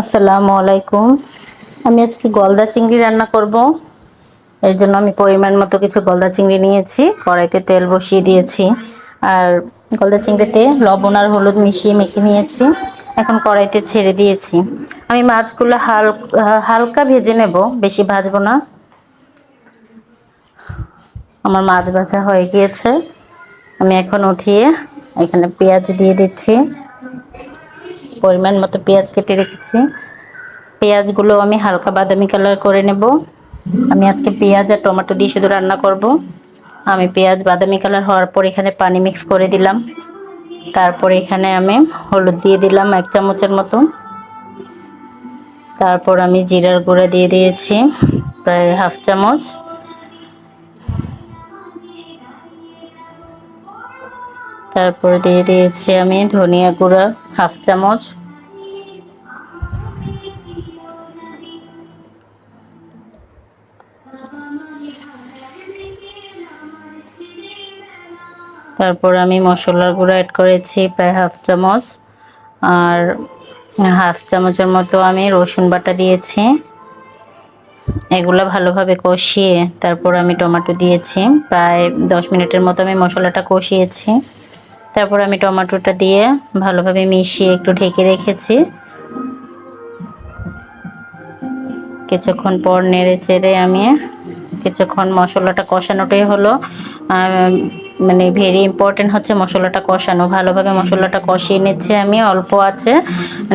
আসসালামু আলাইকুম। আমি আজকে গলদা চিংড়ি রান্না করব। এর জন্য আমি পরিমাণ মতো কিছু গলদা চিংড়ি নিয়েছি। কড়াইতে তেল বসিয়ে দিয়েছি। আর গলদা চিংড়িতে লবণ আর হলুদ মিশিয়ে মেখে নিয়েছি। এখন কড়াইতে ছেড়ে দিয়েছি। আমি মাছগুলো হাল, হালকা ভেজে নেব। বেশি ভাজবো না। আমার মাছ ভাজা হয়ে গিয়েছে। আমি এখন উঠিয়ে এখানে পেঁয়াজ দিয়ে দিচ্ছি। পরিমাণ মতো পেঁয়াজ কেটে রেখেছি। পেঁয়াজগুলো আমি হালকা বাদামি কালার করে নেব। আমি আজকে পেঁয়াজ আর টমেটো দিয়ে শুধু রান্না করব। আমি পেঁয়াজ বাদামি কালার হওয়ার পর এখানে পানি মিক্স করে দিলাম। তারপর এখানে আমি হলুদ দিয়ে দিলাম এক চামচের মতো। তারপর আমি জিরার গুঁড়া দিয়ে দিয়েছি প্রায় হাফ চামচ। তারপর দিয়ে দিয়েছি আমি ধনিয়া গুঁড়া হাফ চামচ। তারপর আমি মশলার গুঁড়ো অ্যাড করেছি প্রায় হাফ চামচ। আর হাফ চামচের মতো আমি রসুন বাটা দিয়েছি। এগুলো ভালোভাবে কষিয়ে তারপর আমি টমেটো দিয়েছি। প্রায় দশ মিনিটের মতো আমি মশলাটা কষিয়েছি। তারপর আমি টমেটোটা দিয়ে ভালোভাবে মিশিয়ে একটু ঢেকে রেখেছি। কিছুক্ষণ পর নেড়ে চেড়ে আমি কিছুক্ষণ মশলাটা কষানোটাই হলো। মানে ভেরি ইম্পর্টেন্ট হচ্ছে মশলাটা কষানো। ভালোভাবে মশলাটা কষিয়ে নিচ্ছে আমি, অল্প আছে।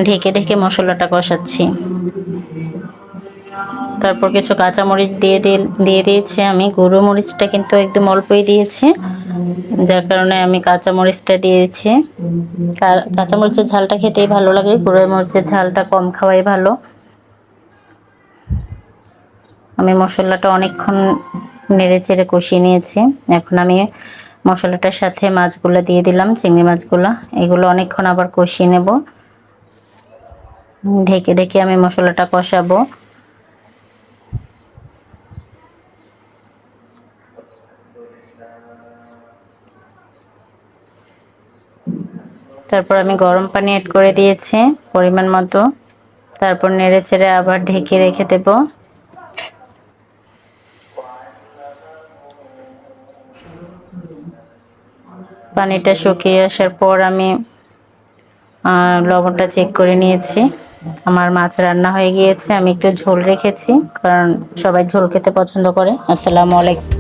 ঢেকে ঢেকে মশলাটা কষাচ্ছি। তারপর কিছু কাঁচামরিচ দিয়ে দিয়ে দিয়েছি আমি। গুঁড়ো মরিচটা কিন্তু একদম অল্পই দিয়েছি, যার কারণে আমি কাঁচামরিচটা দিয়েছি। কাঁচামরিচের ঝালটা খেতেই ভালো লাগে, গুঁড়ো মরিচের ঝালটা কম খাওয়াই ভালো। আমি মশলাটা অনেকক্ষণ নেড়ে চেড়ে কষিয়ে নিয়েছি। এখন আমি মশলাটার সাথে মাছগুলো দিয়ে দিলাম, চিংড়ি মাছগুলো। এগুলো অনেকক্ষণ আবার কষিয়ে নেব। ঢেকে ঢেকে আমি মশলাটা কষাবো। তারপর আমি গরম পানি অ্যাড করে দিয়েছি, পরিমাণ মতো। তারপর নেড়ে চেড়ে আবার ঢেকে রেখে দেব। পানিটা শুকিয়ে আসার পর আমি লবণটা চেক করে নিয়েছি। আমার মাছ রান্না হয়ে গিয়েছে। আমি একটু ঝোল রেখেছি, কারণ সবাই ঝোল খেতে পছন্দ করে। আসসালামু আলাইকুম।